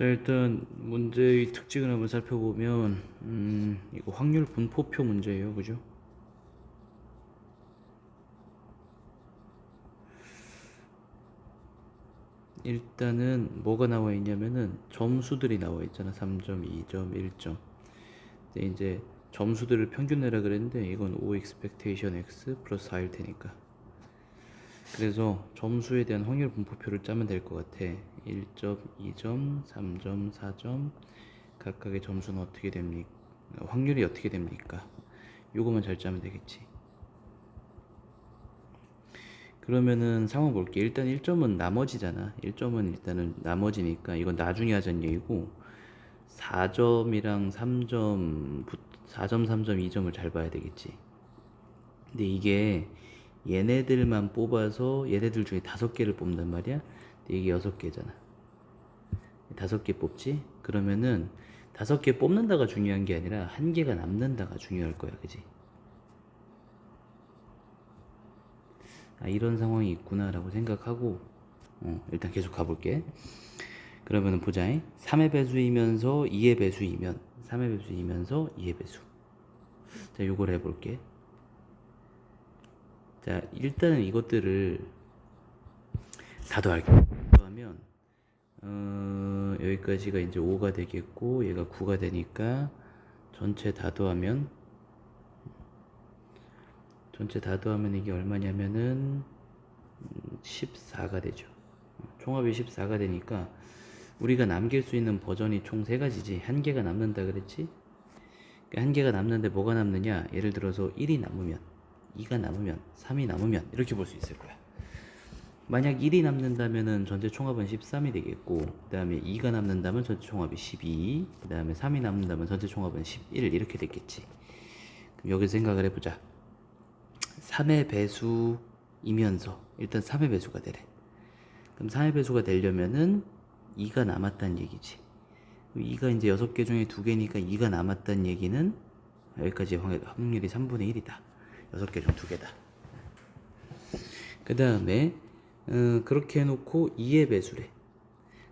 자 일단 문제의 특징을 한번 살펴보면 음 이거 확률 분포표 문제예요. 그죠? 일단은 뭐가 나와 있냐면은 점수들이 나와 있잖아. 3점, 2점, 1점. 근데 이제 점수들을 평균 내라 그랬는데 이건 O expectation x 플러스 4일 테니까 그래서 점수에 대한 확률 분포표를 짜면 될 것 같아 1점, 2점, 3점, 4점 각각의 점수는 어떻게 됩니까? 확률이 어떻게 됩니까? 요거만 잘 짜면 되겠지 그러면은 상황 볼게. 일단 1점은 나머지잖아. 1점은 일단은 나머지니까 이건 나중에 하자는 얘기고 4점이랑 3점 4점, 3점, 2점을 잘 봐야 되겠지. 근데 이게 얘네들만 뽑아서 얘네들 중에 다섯 개를 뽑는단 말이야. 이게 여섯 개잖아. 다섯 개 뽑지? 그러면은 다섯 개 뽑는다가 중요한 게 아니라 한 개가 남는다가 중요할 거야. 그지? 아, 이런 상황이 있구나 라고 생각하고 어, 일단 계속 가볼게. 그러면은 보자. 3의 배수이면서 2의 배수이면 3의 배수이면서 2의 배수. 자, 요걸 해볼게. 자, 일단은 이것들을 다 더할게. 더하면 어, 여기까지가 이제 5가 되겠고 얘가 9가 되니까 전체 다 더하면 전체 다 더하면 이게 얼마냐면은 14가 되죠. 총합이 14가 되니까 우리가 남길 수 있는 버전이 총세 가지지. 한 개가 남는다 그랬지? 그러니까 한 개가 남는데 뭐가 남느냐? 예를 들어서 1이 남으면, 2가 남으면, 3이 남으면 이렇게 볼 수 있을 거야. 만약 1이 남는다면은 전체 총합은 13이 되겠고, 그 다음에 2가 남는다면 전체 총합이 12, 그 다음에 3이 남는다면 전체 총합은 11 이렇게 됐겠지. 그럼 여기서 생각을 해보자. 3의 배수이면서 일단 3의 배수가 되래. 그럼 3의 배수가 되려면은 2가 남았다는 얘기지. 2가 이제 6개 중에 2개니까 2가 남았다는 얘기는 여기까지 확률이 3분의 1이다. 6개 중 2개다. 그 다음에 어, 그렇게 해놓고 2의 배수래.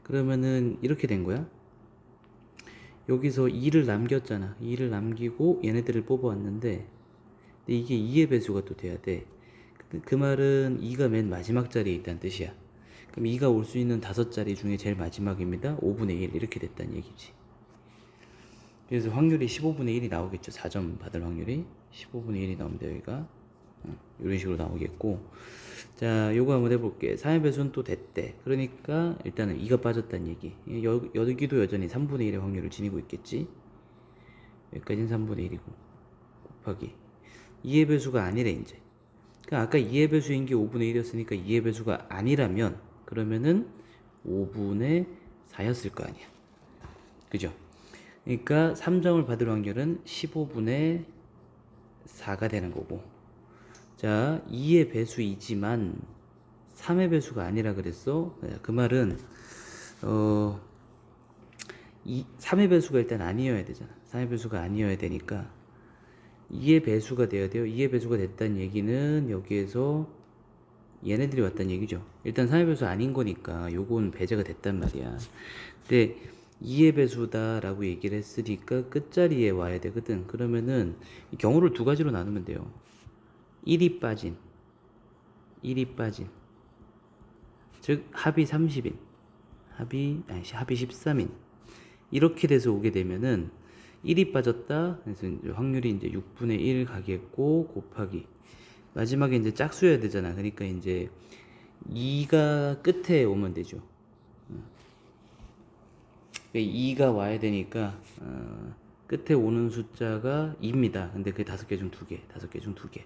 그러면은 이렇게 된 거야. 여기서 2를 남겼잖아. 2를 남기고 얘네들을 뽑아왔는데 이게 2의 배수가 또 돼야 돼. 그, 그 말은 2가 맨 마지막 자리에 있다는 뜻이야. 그럼 2가 올 수 있는 다섯 자리 중에 제일 마지막입니다. 5분의 1 이렇게 됐다는 얘기지. 그래서 확률이 15분의 1이 나오겠죠. 4점 받을 확률이 15분의 1이 나오면 돼 여기가. 어, 이런 식으로 나오겠고. 자 요거 한번 해볼게. 3의 배수는 또 됐대. 그러니까 일단은 2가 빠졌다는 얘기. 여, 여기도 여전히 3분의 1의 확률을 지니고 있겠지. 여기까지는 3분의 1이고 곱하기. 2의 배수가 아니래 이제. 그러니까 아까 2의 배수인 게 5분의 1이었으니까 2의 배수가 아니라면 그러면은 5분의 4였을 거 아니야. 그죠 그러니까 3점을 받을 확률은 15분의 4가 되는 거고. 자 2의 배수이지만 3의 배수가 아니라 그랬어. 그 말은 어 2, 3의 배수가 일단 아니어야 되잖아. 3의 배수가 아니어야 되니까 2의 배수가 돼야 돼요. 2의 배수가 됐다는 얘기는 여기에서 얘네들이 왔다는 얘기죠. 일단 3의 배수 아닌 거니까 요건 배제가 됐단 말이야. 근데 2의 배수다 라고 얘기를 했으니까 끝자리에 와야 되거든. 그러면은 경우를 두 가지로 나누면 돼요. 1이 빠진 1이 빠진. 즉 합이 30인 합이 아니 합이 13인. 이렇게 돼서 오게 되면은 1이 빠졌다? 그래서 이제 확률이 이제 6분의 1 가겠고 곱하기. 마지막에 이제 짝수여야 되잖아. 그러니까 이제 2가 끝에 오면 되죠 2가 와야 되니까 어, 끝에 오는 숫자가 2입니다. 근데 그게 다섯 개 중 두 개, 다섯 개 중 두 개.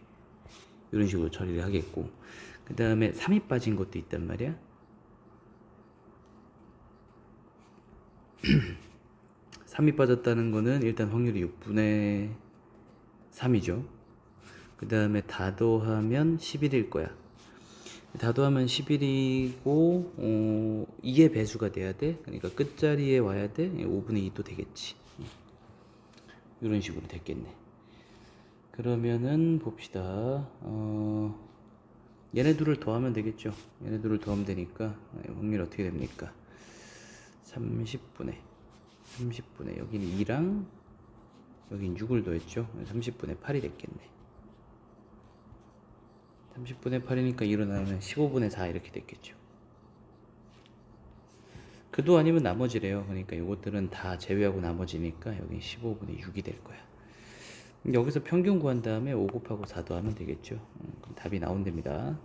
이런 식으로 처리를 하겠고 그 다음에 3이 빠진 것도 있단 말이야. 3이 빠졌다는 거는 일단 확률이 6분의 3이죠. 그 다음에 다 더하면 11일 거야. 다 더하면 11이고 어, 2의 배수가 돼야 돼. 그러니까 끝자리에 와야 돼. 5분의 2도 되겠지. 이런 식으로 됐겠네. 그러면은 봅시다. 어, 얘네 둘을 더하면 되겠죠. 얘네 둘을 더하면 되니까 확률 어떻게 됩니까? 30분의 30분의 여기는 2랑 여긴 6을 더했죠 30분의 8이 됐겠네 30분의 8이니까 일어나면 15분의 4 이렇게 됐겠죠. 그도 아니면 나머지래요. 그러니까 이것들은 다 제외하고 나머지니까 여기 15분의 6이 될 거야. 여기서 평균 구한 다음에 5 곱하고 4 더하면 되겠죠. 음, 그럼 답이 나온답니다